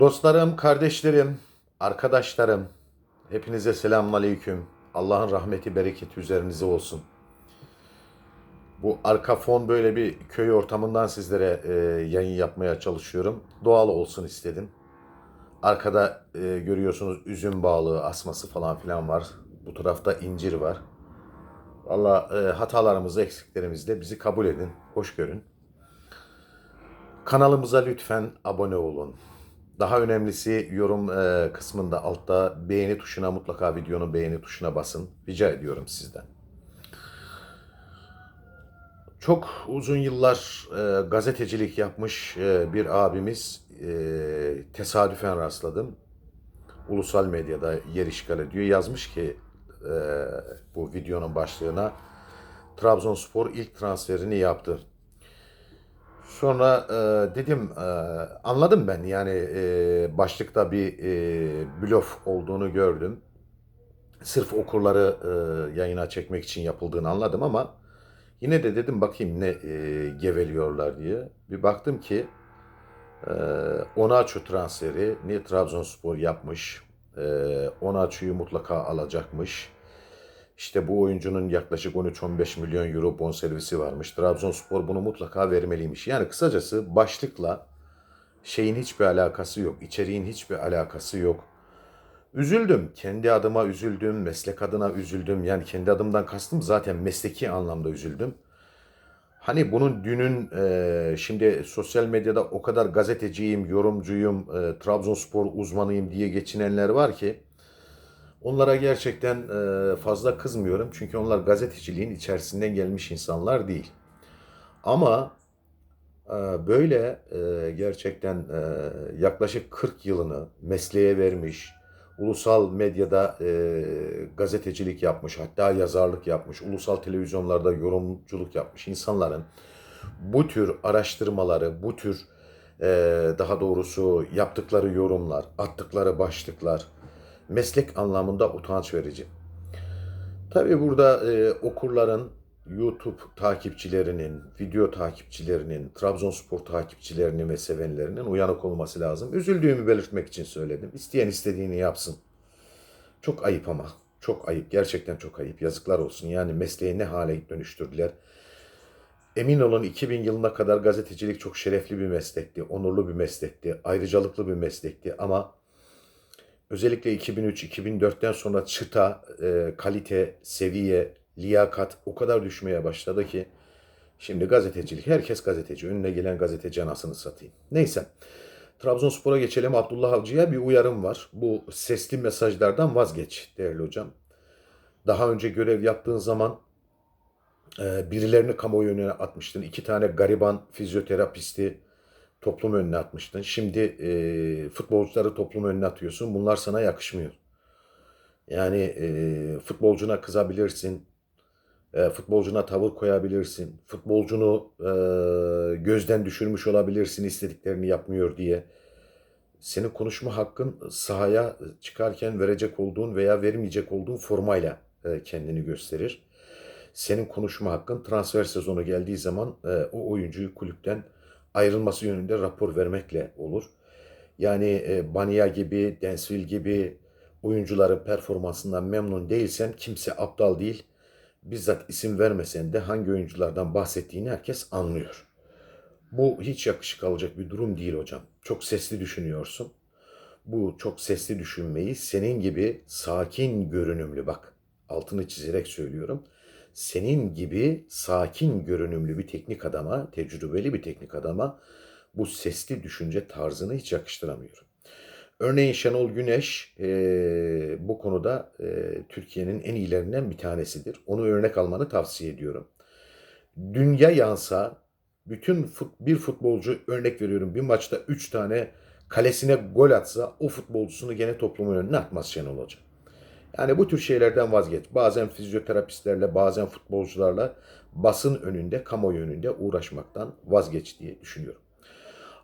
Dostlarım, kardeşlerim, arkadaşlarım, hepinize selamünaleyküm. Allah'ın rahmeti, bereketi üzerinize olsun. Bu arka fon böyle bir köy ortamından sizlere e, yayın yapmaya çalışıyorum. Doğal olsun istedim. Arkada e, görüyorsunuz üzüm bağlığı, asması falan filan var. Bu tarafta incir var. Valla e, hatalarımızı, eksiklerimizi de bizi kabul edin, hoş görün. Kanalımıza lütfen abone olun. Daha önemlisi yorum e, kısmında altta beğeni tuşuna mutlaka videonun beğeni tuşuna basın. Rica ediyorum sizden. Çok uzun yıllar e, gazetecilik yapmış e, bir abimiz tesadüfen rastladım. Ulusal medyada yer işgal ediyor. Yazmış ki bu videonun başlığına Trabzonspor ilk transferini yaptı. Sonra e, dedim e, anladım ben yani e, başlıkta bir e, blöf olduğunu gördüm. Sırf okurları e, yayına çekmek için yapıldığını anladım ama yine de dedim bakayım ne e, geveliyorlar diye. Bir baktım ki e, Onaçu transferi ni Trabzonspor yapmış. E, Onaçu'yu mutlaka alacakmış. İşte bu oyuncunun yaklaşık 13-15 milyon euro bonservisi varmış. Trabzonspor bunu mutlaka vermeliymiş. Yani kısacası başlıkla şeyin hiçbir alakası yok. İçeriğin hiçbir alakası yok. Üzüldüm. Kendi adıma üzüldüm. Meslek adına üzüldüm. Yani kendi adımdan kastım zaten mesleki anlamda üzüldüm. Hani bunun dünün e, şimdi sosyal medyada o kadar gazeteciyim, yorumcuyum, e, Trabzonspor uzmanıyım diye geçinenler var ki onlara gerçekten e, fazla kızmıyorum. Çünkü onlar gazeteciliğin içerisinden gelmiş insanlar değil. Ama e, böyle e, gerçekten yaklaşık 40 yılını mesleğe vermiş, ulusal medyada gazetecilik yapmış, hatta yazarlık yapmış, ulusal televizyonlarda yorumculuk yapmış insanların bu tür araştırmaları, bu tür daha doğrusu yaptıkları yorumlar, attıkları başlıklar meslek anlamında utanç verici. Tabii burada e, okurların, YouTube takipçilerinin, video takipçilerinin, Trabzonspor takipçilerinin ve sevenlerinin uyanık olması lazım. Üzüldüğümü belirtmek için söyledim. İsteyen istediğini yapsın. Çok ayıp ama. Çok ayıp. Gerçekten çok ayıp. Yazıklar olsun. Yani mesleği ne hale dönüştürdüler. Emin olun 2000 yılına kadar gazetecilik çok şerefli bir meslekti. Onurlu bir meslekti. Ayrıcalıklı bir meslekti. Ama özellikle 2003-2004'ten sonra çıta, e, kalite, seviye, liyakat o kadar düşmeye başladı ki şimdi gazetecilik, herkes gazeteci. Önüne gelen gazeteci anasını satayım. Neyse. Trabzonspor'a geçelim. Abdullah Avcı'ya bir uyarım var. Bu sesli mesajlardan vazgeç değerli hocam. Daha önce görev yaptığın zaman e, birilerini kamuoyu önüne atmıştın. İki tane gariban fizyoterapisti toplum önüne atmıştın. Şimdi e, futbolcuları toplum önüne atıyorsun. Bunlar sana yakışmıyor. Yani e, futbolcuna kızabilirsin. E, futbolcuna tavır koyabilirsin. Futbolcunu e, gözden düşürmüş olabilirsin istediklerini yapmıyor diye. Senin konuşma hakkın sahaya çıkarken verecek olduğun veya vermeyecek olduğun formayla e, kendini gösterir. Senin konuşma hakkın transfer sezonu geldiği zaman e, o oyuncuyu kulüpten ayrılması yönünde rapor vermekle olur. Yani e, Bania gibi, Densville gibi oyuncuların performansından memnun değilsen kimse aptal değil. Bizzat isim vermesen de hangi oyunculardan bahsettiğini herkes anlıyor. Bu hiç yakışık alacak bir durum değil hocam. Çok sesli düşünüyorsun. Bu çok sesli düşünmeyi senin gibi sakin görünümlü bak altını çizerek söylüyorum. Senin gibi sakin görünümlü bir teknik adama, tecrübeli bir teknik adama bu sesli düşünce tarzını hiç yakıştıramıyorum. Örneğin Şenol Güneş e, bu konuda e, Türkiye'nin en iyilerinden bir tanesidir. Onu örnek almanı tavsiye ediyorum. Dünya yansa bütün fut, bir futbolcu örnek veriyorum bir maçta 3 tane kalesine gol atsa o futbolcusunu gene toplumun önüne atmaz Şenol Hoca. Yani bu tür şeylerden vazgeç. Bazen fizyoterapistlerle, bazen futbolcularla basın önünde, kamuoyu önünde uğraşmaktan vazgeç diye düşünüyorum.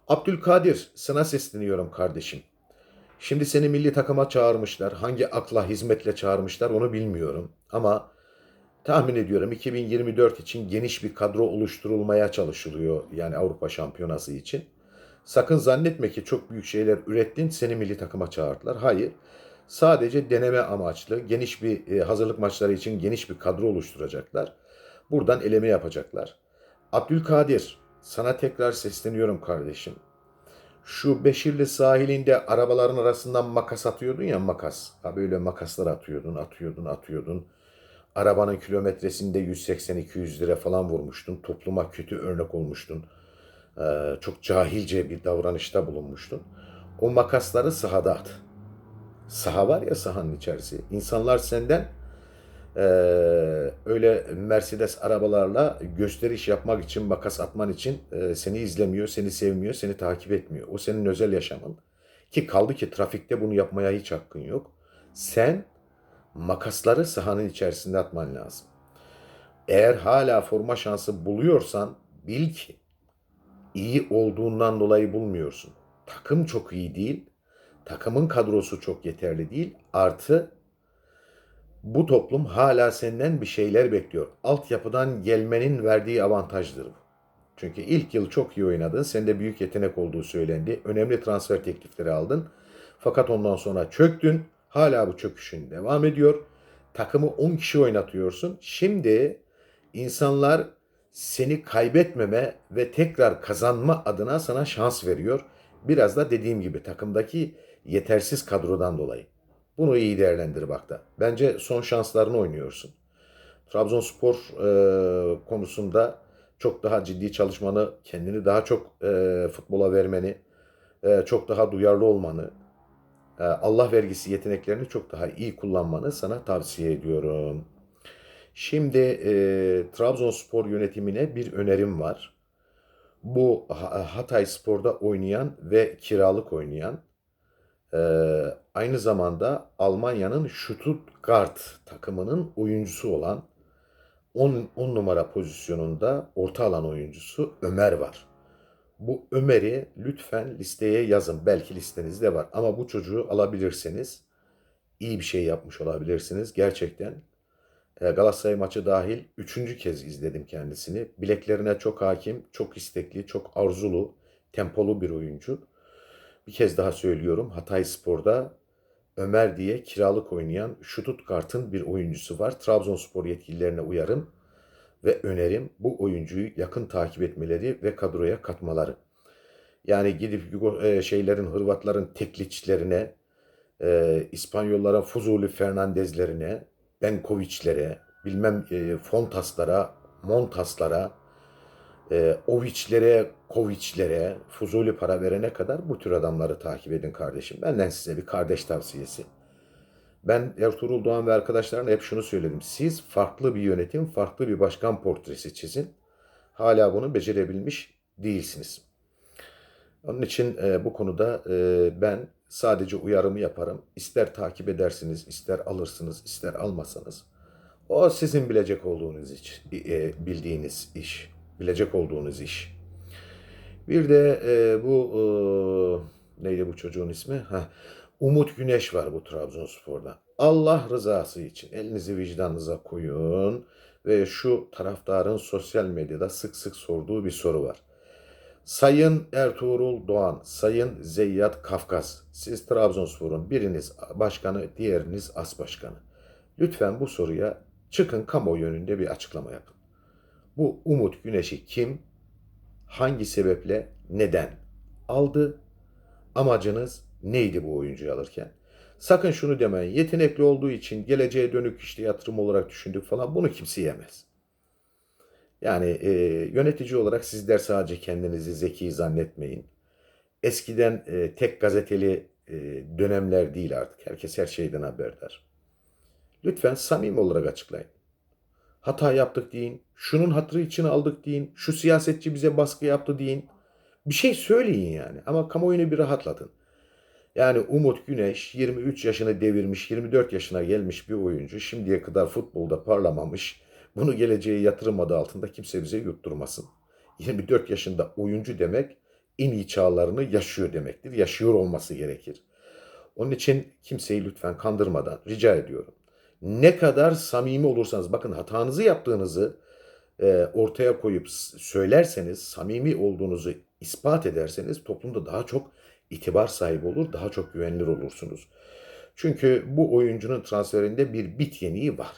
Abdülkadir sana sesleniyorum kardeşim. Şimdi seni milli takıma çağırmışlar. Hangi akla hizmetle çağırmışlar onu bilmiyorum. Ama tahmin ediyorum 2024 için geniş bir kadro oluşturulmaya çalışılıyor. Yani Avrupa Şampiyonası için. Sakın zannetme ki çok büyük şeyler ürettin, seni milli takıma çağırdılar. Hayır. Sadece deneme amaçlı, geniş bir e, hazırlık maçları için geniş bir kadro oluşturacaklar. Buradan eleme yapacaklar. Abdülkadir, sana tekrar sesleniyorum kardeşim. Şu Beşirli sahilinde arabaların arasından makas atıyordun ya makas. Ha böyle makaslar atıyordun, atıyordun, atıyordun. Arabanın kilometresinde 180-200 lira falan vurmuştun. Topluma kötü örnek olmuştun. Ee, çok cahilce bir davranışta bulunmuştun. O makasları sahada at. Saha var ya sahanın içerisi. İnsanlar senden eee, öyle Mercedes arabalarla gösteriş yapmak için, makas atman için eee, seni izlemiyor, seni sevmiyor, seni takip etmiyor. O senin özel yaşamın. Ki kaldı ki trafikte bunu yapmaya hiç hakkın yok. Sen makasları sahanın içerisinde atman lazım. Eğer hala forma şansı buluyorsan bil ki iyi olduğundan dolayı bulmuyorsun. Takım çok iyi değil. Takımın kadrosu çok yeterli değil. Artı bu toplum hala senden bir şeyler bekliyor. Altyapıdan gelmenin verdiği avantajdır bu. Çünkü ilk yıl çok iyi oynadın. Sende büyük yetenek olduğu söylendi. Önemli transfer teklifleri aldın. Fakat ondan sonra çöktün. Hala bu çöküşün devam ediyor. Takımı 10 kişi oynatıyorsun. Şimdi insanlar seni kaybetmeme ve tekrar kazanma adına sana şans veriyor. Biraz da dediğim gibi takımdaki yetersiz kadrodan dolayı. Bunu iyi değerlendir bak da. Bence son şanslarını oynuyorsun. Trabzonspor e, konusunda çok daha ciddi çalışmanı, kendini daha çok e, futbola vermeni, e, çok daha duyarlı olmanı, e, Allah vergisi yeteneklerini çok daha iyi kullanmanı sana tavsiye ediyorum. Şimdi e, Trabzonspor yönetimine bir önerim var. Bu Ha- Hatay Spor'da oynayan ve kiralık oynayan e, aynı zamanda Almanya'nın Stuttgart takımının oyuncusu olan 10, 10 numara pozisyonunda orta alan oyuncusu Ömer var. Bu Ömer'i lütfen listeye yazın. Belki listenizde var. Ama bu çocuğu alabilirseniz iyi bir şey yapmış olabilirsiniz. Gerçekten e, Galatasaray maçı dahil üçüncü kez izledim kendisini. Bileklerine çok hakim, çok istekli, çok arzulu, tempolu bir oyuncu. Bir kez daha söylüyorum. Hatay Spor'da Ömer diye kiralık oynayan Stuttgart'ın bir oyuncusu var. Trabzonspor yetkililerine uyarım ve önerim bu oyuncuyu yakın takip etmeleri ve kadroya katmaları. Yani gidip e, şeylerin Hırvatların tekliçlerine, e, İspanyollara Fuzuli Fernandezlerine, Benkovic'lere, bilmem e, Fontaslara, Montaslara, e, Ovic'lere, Kovic'lere, Fuzuli para verene kadar bu tür adamları takip edin kardeşim. Benden size bir kardeş tavsiyesi. Ben Ertuğrul Doğan ve arkadaşlarına hep şunu söyledim. Siz farklı bir yönetim, farklı bir başkan portresi çizin. Hala bunu becerebilmiş değilsiniz. Onun için e, bu konuda e, ben sadece uyarımı yaparım. İster takip edersiniz, ister alırsınız, ister almasanız. O sizin bilecek olduğunuz iş, e, bildiğiniz iş, bilecek olduğunuz iş. Bir de e, bu e, neydi bu çocuğun ismi? Ha, Umut Güneş var bu Trabzonspor'da. Allah rızası için elinizi vicdanınıza koyun ve şu taraftarın sosyal medyada sık sık sorduğu bir soru var. Sayın Ertuğrul Doğan, Sayın Zeyyat Kafkas, siz Trabzonspor'un biriniz başkanı, diğeriniz as başkanı. Lütfen bu soruya çıkın kamuoyu önünde bir açıklama yapın. Bu Umut Güneş'i kim, hangi sebeple, neden aldı? Amacınız neydi bu oyuncuyu alırken? Sakın şunu demeyin. Yetenekli olduğu için geleceğe dönük işte yatırım olarak düşündük falan. Bunu kimse yemez. Yani e, yönetici olarak sizler sadece kendinizi zeki zannetmeyin. Eskiden e, tek gazeteli e, dönemler değil artık. Herkes her şeyden haberdar. Lütfen samimi olarak açıklayın. Hata yaptık deyin. Şunun hatırı için aldık deyin. Şu siyasetçi bize baskı yaptı deyin. Bir şey söyleyin yani. Ama kamuoyunu bir rahatlatın. Yani Umut Güneş 23 yaşını devirmiş, 24 yaşına gelmiş bir oyuncu. Şimdiye kadar futbolda parlamamış. Bunu geleceğe yatırım adı altında kimse bize yutturmasın. 24 yaşında oyuncu demek en iyi çağlarını yaşıyor demektir. Yaşıyor olması gerekir. Onun için kimseyi lütfen kandırmadan rica ediyorum. Ne kadar samimi olursanız bakın hatanızı yaptığınızı e, ortaya koyup söylerseniz, samimi olduğunuzu ispat ederseniz toplumda daha çok itibar sahibi olur, daha çok güvenilir olursunuz. Çünkü bu oyuncunun transferinde bir bit yeniği var.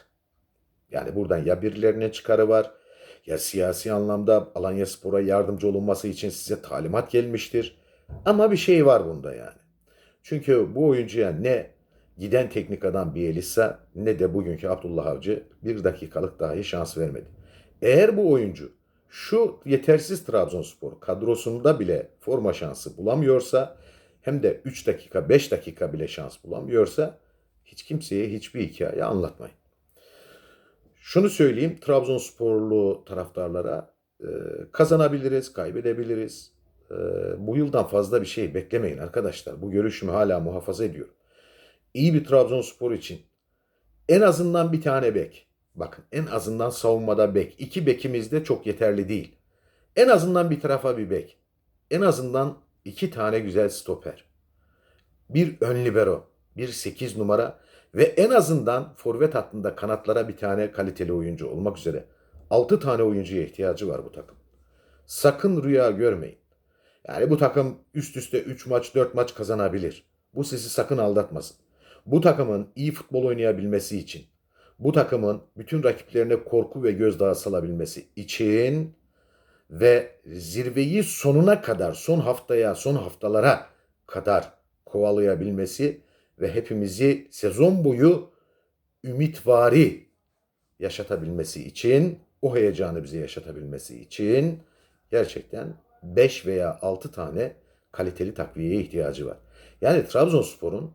Yani buradan ya birilerine çıkarı var ya siyasi anlamda Alanya Spor'a yardımcı olunması için size talimat gelmiştir. Ama bir şey var bunda yani. Çünkü bu oyuncuya ne giden teknik adam Bielisa ne de bugünkü Abdullah Avcı bir dakikalık dahi şans vermedi. Eğer bu oyuncu şu yetersiz Trabzonspor kadrosunda bile forma şansı bulamıyorsa hem de 3 dakika 5 dakika bile şans bulamıyorsa hiç kimseye hiçbir hikaye anlatmayın. Şunu söyleyeyim Trabzonsporlu taraftarlara e, kazanabiliriz, kaybedebiliriz. E, bu yıldan fazla bir şey beklemeyin arkadaşlar. Bu görüşümü hala muhafaza ediyorum. İyi bir Trabzonspor için en azından bir tane bek. Bakın en azından savunmada bek. İki bekimiz de çok yeterli değil. En azından bir tarafa bir bek. En azından iki tane güzel stoper. Bir ön libero, bir 8 numara ve en azından forvet hattında kanatlara bir tane kaliteli oyuncu olmak üzere 6 tane oyuncuya ihtiyacı var bu takım. Sakın rüya görmeyin. Yani bu takım üst üste 3 maç 4 maç kazanabilir. Bu sizi sakın aldatmasın. Bu takımın iyi futbol oynayabilmesi için, bu takımın bütün rakiplerine korku ve gözdağı salabilmesi için ve zirveyi sonuna kadar, son haftaya, son haftalara kadar kovalayabilmesi ve hepimizi sezon boyu ümitvari yaşatabilmesi için, o heyecanı bize yaşatabilmesi için gerçekten 5 veya 6 tane kaliteli takviyeye ihtiyacı var. Yani Trabzonspor'un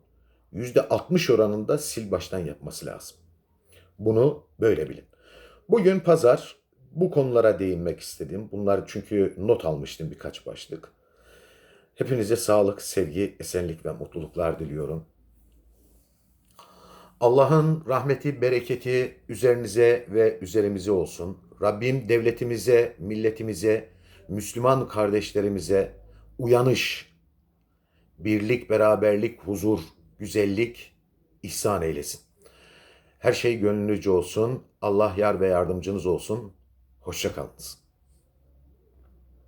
%60 oranında sil baştan yapması lazım. Bunu böyle bilin. Bugün pazar bu konulara değinmek istedim. Bunlar çünkü not almıştım birkaç başlık. Hepinize sağlık, sevgi, esenlik ve mutluluklar diliyorum. Allah'ın rahmeti, bereketi üzerinize ve üzerimize olsun. Rabbim devletimize, milletimize, Müslüman kardeşlerimize uyanış, birlik, beraberlik, huzur, güzellik ihsan eylesin. Her şey gönlünüzce olsun. Allah yar ve yardımcınız olsun. Hoşçakalınız.